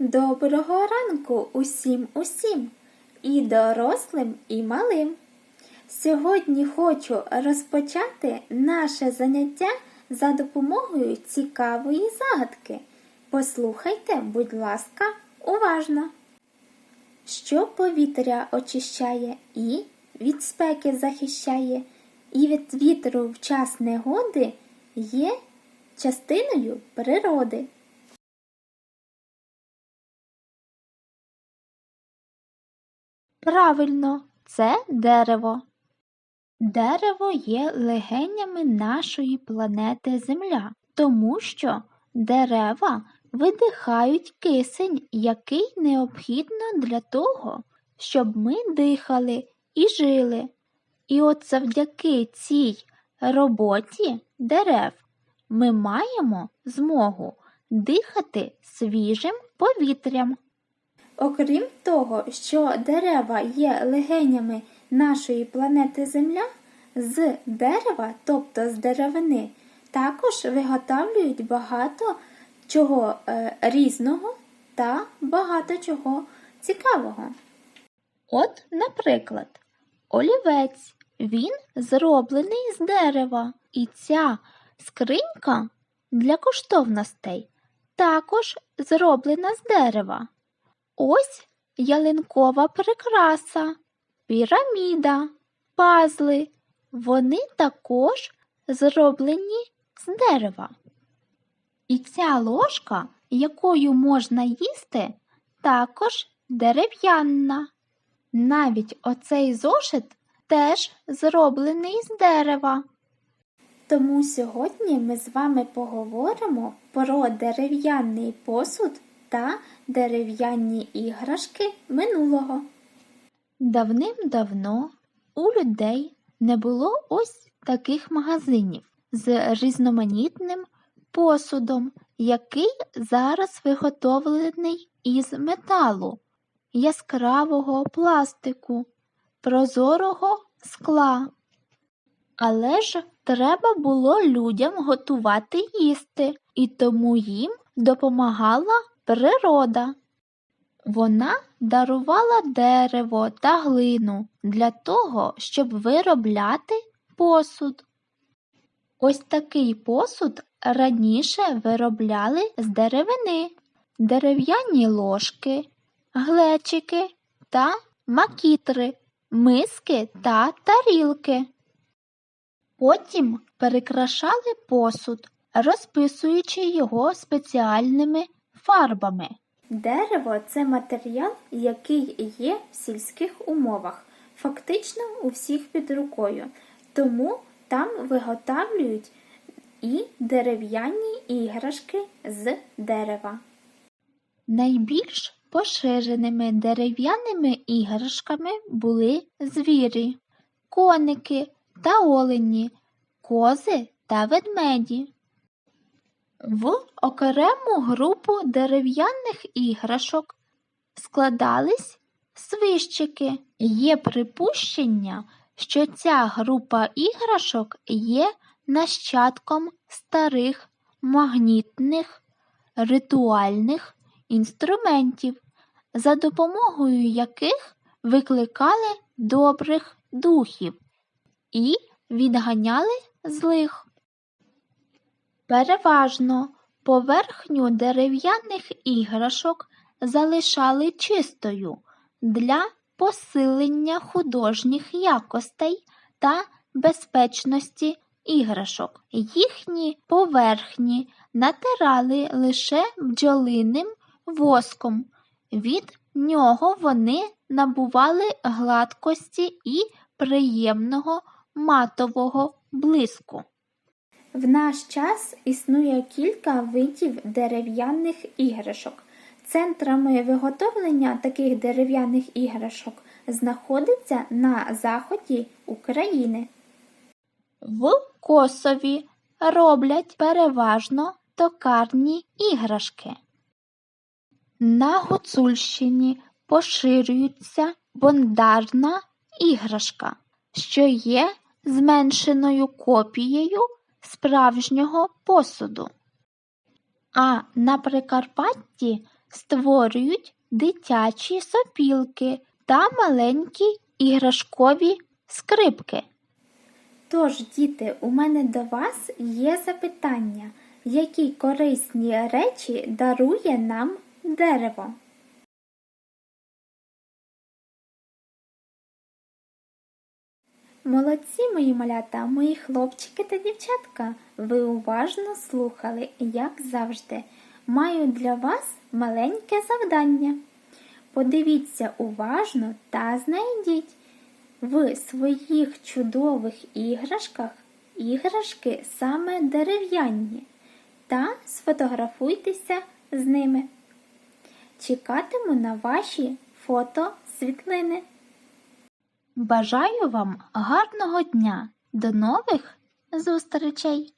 Доброго ранку усім усім, і дорослим, і малим. Сьогодні хочу розпочати наше заняття за допомогою цікавої загадки. Послухайте, будь ласка, уважно. Що повітря очищає і від спеки захищає, і від вітру в час негоди є частиною природи. Правильно, це дерево. Дерево є легенями нашої планети Земля, тому що дерева видихають кисень, який необхідно для того, щоб ми дихали і жили. І от завдяки цій роботі дерев ми маємо змогу дихати свіжим повітрям. Окрім того, що дерева є легенями нашої планети Земля, з дерева, тобто з деревини, також виготовлюють багато чого е, різного та багато чого цікавого. От, наприклад, олівець. Він зроблений з дерева, і ця скринька для коштовностей також зроблена з дерева. Ось ялинкова прикраса, піраміда, пазли. Вони також зроблені з дерева. І ця ложка, якою можна їсти, також дерев'яна. Навіть оцей зошит теж зроблений з дерева. Тому сьогодні ми з вами поговоримо про дерев'яний посуд та дерев'яні іграшки минулого. Давним-давно у людей не було ось таких магазинів з різноманітним посудом, який зараз виготовлений із металу, яскравого пластику, прозорого скла. Але ж треба було людям готувати їсти, і тому їм допомагала природа. Вона дарувала дерево та глину для того, щоб виробляти посуд. Ось такий посуд раніше виробляли з деревини, дерев'яні ложки, глечики та макітри, миски та тарілки. Потім перекрашали посуд, розписуючи його спеціальними фарбами. Дерево це матеріал, який є в сільських умовах, фактично у всіх під рукою. Тому там виготовлюють і дерев'яні іграшки з дерева. Найбільш поширеними дерев'яними іграшками були звірі, коники та олені, кози та ведмеді. В окрему групу дерев'яних іграшок складались свищики. Є припущення, що ця група іграшок є нащадком старих магнітних ритуальних інструментів, за допомогою яких викликали добрих духів і відганяли злих. Переважно поверхню дерев'яних іграшок залишали чистою для посилення художніх якостей та безпечності іграшок. Їхні поверхні натирали лише бджолиним воском. Від нього вони набували гладкості і приємного матового блиску. В наш час існує кілька видів дерев'яних іграшок. Центрами виготовлення таких дерев'яних іграшок знаходиться на заході України. В Косові роблять переважно токарні іграшки. На Гуцульщині поширюється бондарна іграшка, що є зменшеною копією справжнього посуду. А на Прикарпатті створюють дитячі сопілки та маленькі іграшкові скрипки. Тож, діти, у мене до вас є запитання, які корисні речі дарує нам дерево? Молодці, мої малята, мої хлопчики та дівчатка. Ви уважно слухали, як завжди. Маю для вас маленьке завдання. Подивіться уважно та знайдіть в своїх чудових іграшках іграшки саме дерев'яні та сфотографуйтеся з ними. Чекатиму на ваші фото світлини. Бажаю вам гарного дня. До нових зустрічей!